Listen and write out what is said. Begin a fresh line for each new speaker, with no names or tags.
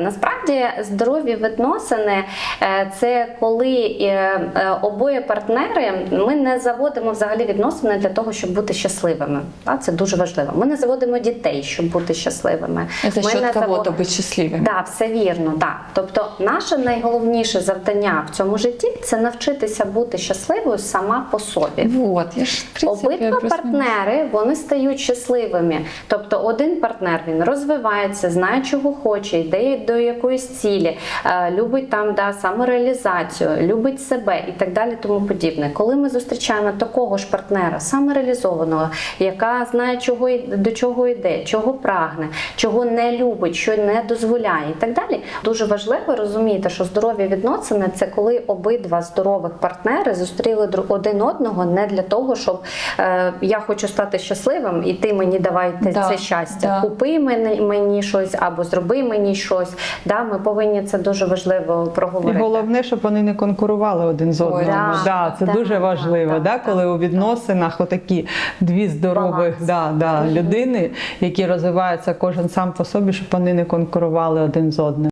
Насправді здорові відносини е, це коли е, е, обоє партнери ми не заводимо взагалі відносини для того, щоб бути щасливими. А Це дуже важливо. Ми не заводимо дітей, щоб бути щасливими.
Это
Ми
счет
не
кого-то
заво-
быть счастливым.
Да, все вірно, да. Тобто, наше найголовніше завдання в цьому житті це навчитися бути щасливою сама по собі.
Вот, я ж, в принципе,
Обидва
плюс-минус.
партнери вони стають щасливими. Тобто, один партнер він розвивається, знає, чого хоче, йде до якоїсь цілі, е, любить там да, самореалізацію, любить себе і так далі. Тому подібне. Коли ми зустрічаємо такого ж партнера, самореалізованого, яка знає, чого до чого йде, чого прагне, чого не любить, що не дозволяє, і так далі. Дуже важливо розуміти, що здорові відносини це коли обидва здорових партнери зустріли один одного не для того, щоб е, я хочу стати щасливим, і ти мені давай
Да,
це щастя.
да.
Купи мені, мені щось або зроби мені щось. Да, ми повинні це дуже важливо
І
проговорити.
головне, щоб вони не конкурували один з одним.
да,
да, це
да,
дуже важливо,
да,
да,
да,
коли у відносинах отакі дві здорових да, да, людини, які розвиваються кожен сам по собі, щоб вони не конкурували один з одним.